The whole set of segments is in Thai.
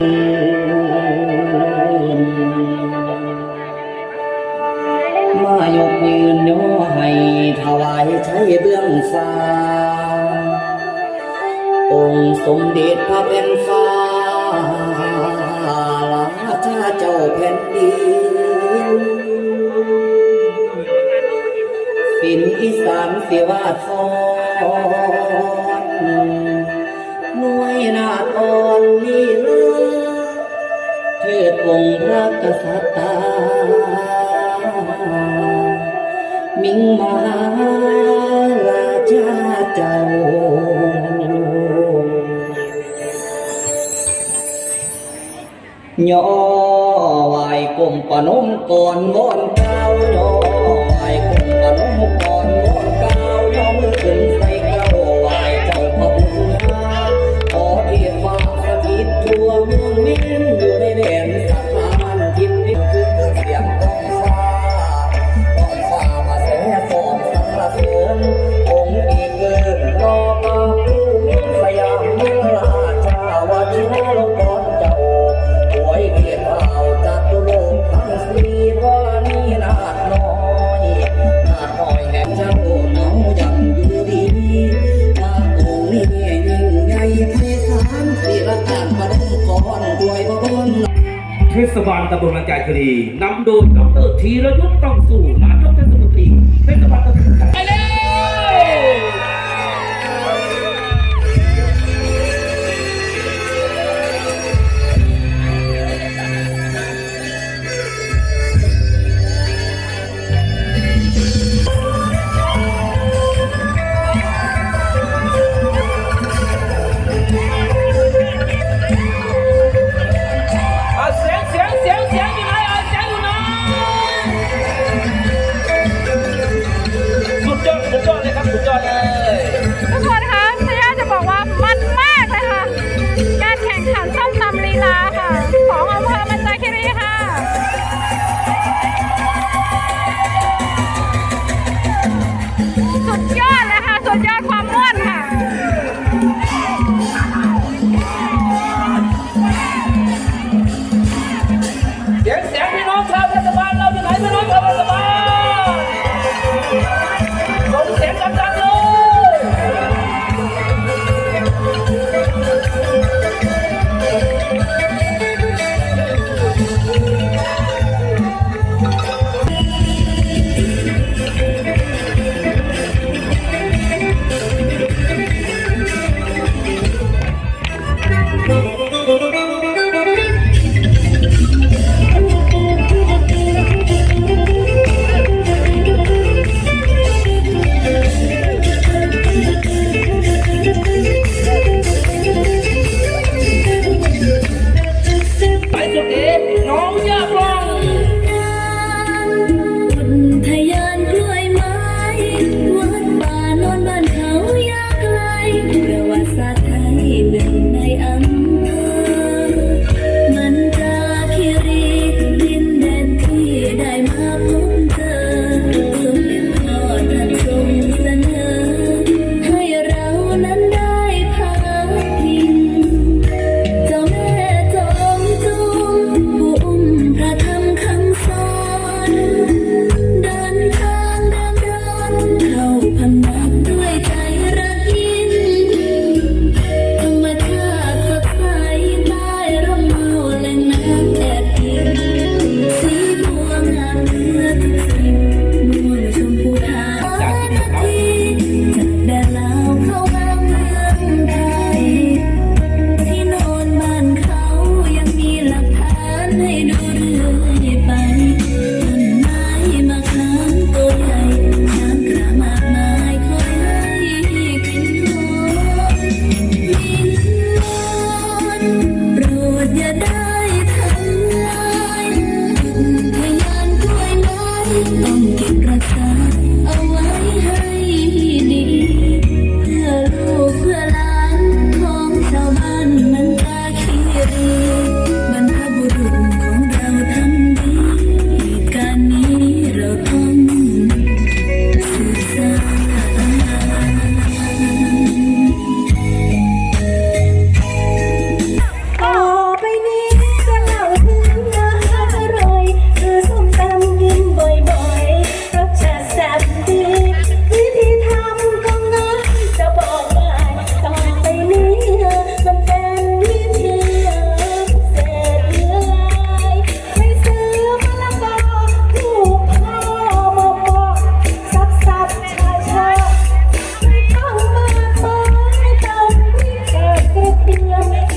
มายกยืนโยให้ถวายใช้เบื้องฟ้า องค์สมเด็จพระเป็นฟ้าราชาเจ้าแผ่นดินสินอีสานเสียวาทอนหน่วยนาทอ ดองค์พระกษัตริย์มิ่งมาราชาเจ้าย่อไหวกลมปนมก่อนวอนเก้า ศบาลตำบลลังจายคดีนำโดยดรธีรยุทธ์ต้องสู่นายกเทศมนตรีเทศบาลตำบลลังจ 掉下来哈，坐下来。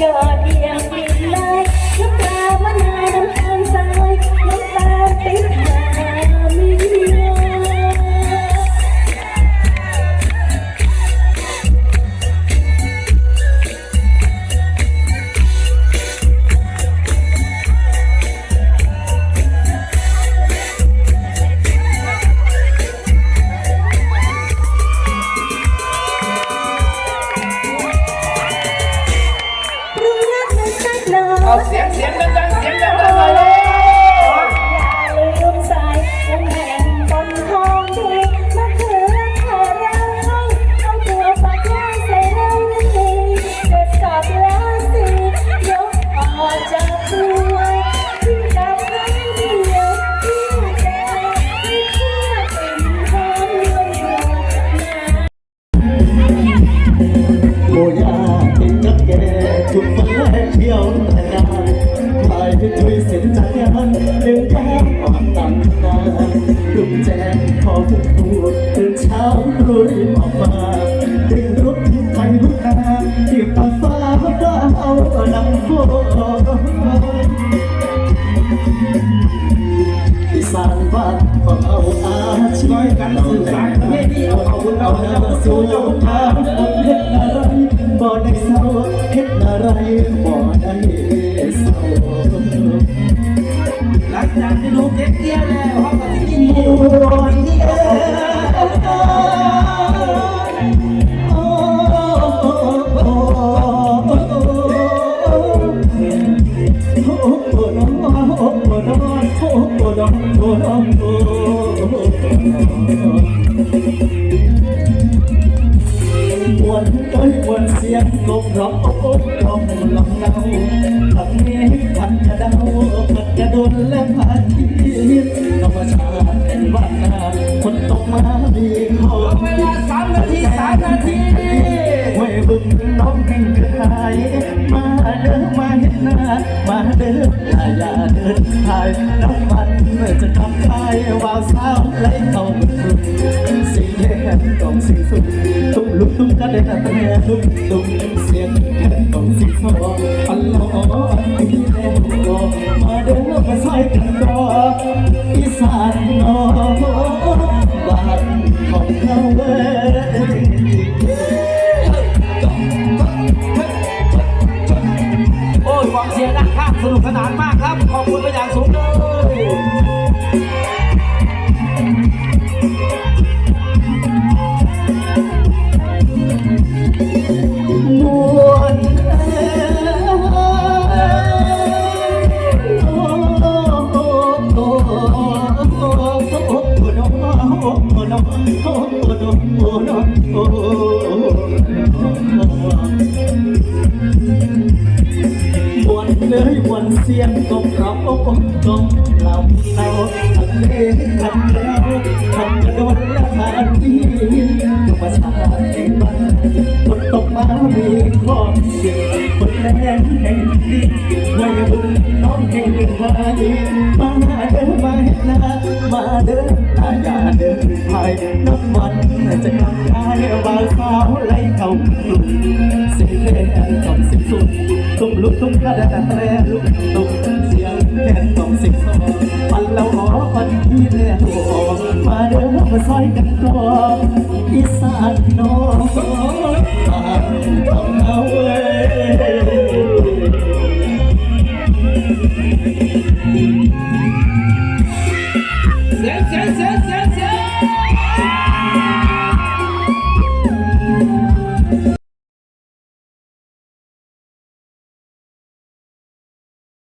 Good. เอาลำโพงอีสานบ้านก็เอาอาชีพกันสื่อสารประเพณีเอาเอาเอาเอาสู่ยงทางเฮ็ดอะไรบ่ได้เศร้าเฮ็ดอะไรบ่ได้ วนเอ้ยมวนเสียงลมร้องโอ้โอ้ร้องลำเนาทำนี้พันกระเดาพันกระโดนและพาทีธรรมชาติเป็นบ้านนาคนตกมาดีขอเวลาสามนาทีสามนาทีไว้บึงน้องแห่งกระไทยมาเดินมาเห็นหน้ามาายน้ำมันไม่จะทำกายวาวสาวไหลเข้ามาสุดสิ่งแห่งต้องสิ่งสุดตุ้มลุกตุ้มกระเด็นแต่ตุ้มตุ้มเสียงแห่งต้องสิ่งสองอันลออันที่แน่รอมาเดินมาใส่กันรออีสานนอบ้านของเราเว้ย โอ้ยความเสียงด้านข้างสนุกสนานมากครับ ขอบคุณไปอย่างสูงเลย วนเสียงกบร้องโอ้โอ้กเราเราทะเลทำเราทำกระโดดและผ่านที่ธรรมชาติแห่งบ้านฝนตกมามีความเสี่ยงฝนแรงแห่งดินไว้บุญน้องแห่งดินไว้มาเดินมาเห็นหน้ามาเดินตาอย่าเดินภายนับวันจะกลับกายบ่าวสาวไหลเข้ากลุ่มสิ่งแรกต้องสิ้นสุด ลุกตุ้มกระดาษแตรลุกตุ้มเสียงแค่ต้องสิบสองปันแล้วหอปันที่แล้วมาเดินมาซอยกันก่อนอีสานน้องบ้านของเอาเว้